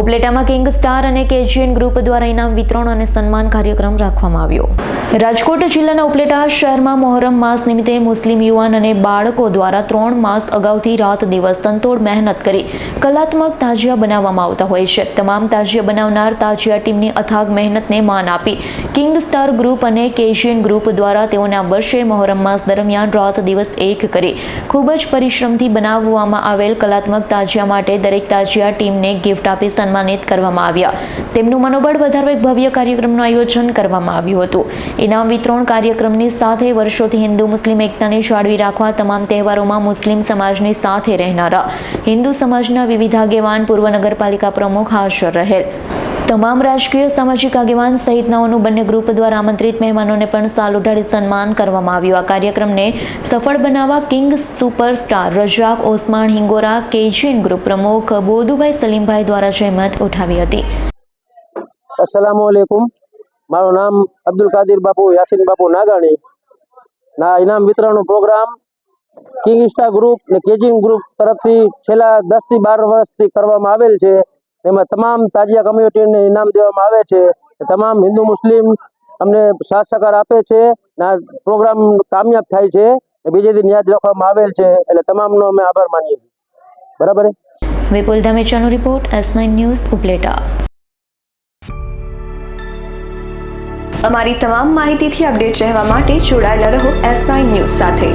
ઉપલેટામાં king star અને KGN group દ્વારા ઇનામ વિતરણ અને સન્માન કાર્યક્રમ રાખવામાં આવ્યો. રાજકોટ જિલ્લાના ઉપલેટા શહેરમાં મોહરમ માસ નિમિત્તે મુસ્લિમ યુવાન અને બાળકો દ્વારા ત્રણ માસ અગાઉથી રાત દિવસ તંતોડ મહેનત કરી કલાત્મક તાજિયા બનાવવામાં આવતા હોય છે. તમામ તાજિયા બનાવનાર તાજિયા ટીમની અથાગ મહેનતને માન આપી કિંગ સ્ટાર ગ્રુપ અને કેશિયન ગ્રુપ દ્વારા તેઓના વર્ષે મોહરમ માસ દરમિયાન રાત દિવસ એક કરી ખૂબ જ પરિશ્રમથી બનાવવામાં આવેલ કલાત્મક તાજિયા માટે દરેક તાજિયા ટીમને ગિફ્ટ આપી સન્માનિત કરવામાં આવ્યા. તેમનું મનોબળ વધારવા એક ભવ્ય કાર્યક્રમનું આયોજન કરવામાં આવ્યું હતું. ઇનામ વિતરણ કાર્યક્રમની સાથે વર્ષોથી હિન્દુ, મુસ્લિમ એકતાને જાળવી રાખવા તમામ તહેવારોમાં મુસ્લિમ સમાજની સાથે રહેનારા હિન્દુ સમાજના વિવિધ આગેવાન, પૂર્વ નગરપાલિકા પ્રમુખ હાજર રહેલ. તમામ રાજકીય સામાજિક આગેવાન સહિતનાઓનું બંને ગ્રુપ દ્વારા આમંત્રિત મહેમાનોને પણ સાલ ઉઢાડી સન્માન કરવામાં આવ્યું. આ કાર્યક્રમને સફળ બનાવવા king superstar Rajak Osman Hingora, KGN group પ્રમુખ બોધુભાઈ સલીમભાઈ દ્વારા જહેમત ઉઠાવી હતી. અસલામુ અલૈકુમ મારું નામ અબ્દુલ કાદિર બાપુ, યાસીન બાપુ નાગાણી. ના, ઇનામ વિતરણનો પ્રોગ્રામ કિંગ સ્ટાર ગ્રુપ ને કેજીન ગ્રુપ તરફથી છેલ્લા દસથી બાર વર્ષથી કરવામાં આવેલ છે. એમાં તમામ તાજિયા કમ્યુનિટીને ઇનામ દેવામાં આવે છે. તમામ હિન્દુ મુસ્લિમ અમને સાથ સહકાર આપે છે ને આ પ્રોગ્રામ કામયાબ થાય છે બીજે દિન યાદ રાખવામાં આવેલ છે એટલે તમામનો અમે આભાર માનીએ છીએ. બરાબર? Vipul ધમેચાનો report S nine news Upleta. અમારી તમામ માહિતીથી અપડેટ રહેવા માટે જોડાયેલા રહો એસ નાઇન ન્યૂઝ સાથે.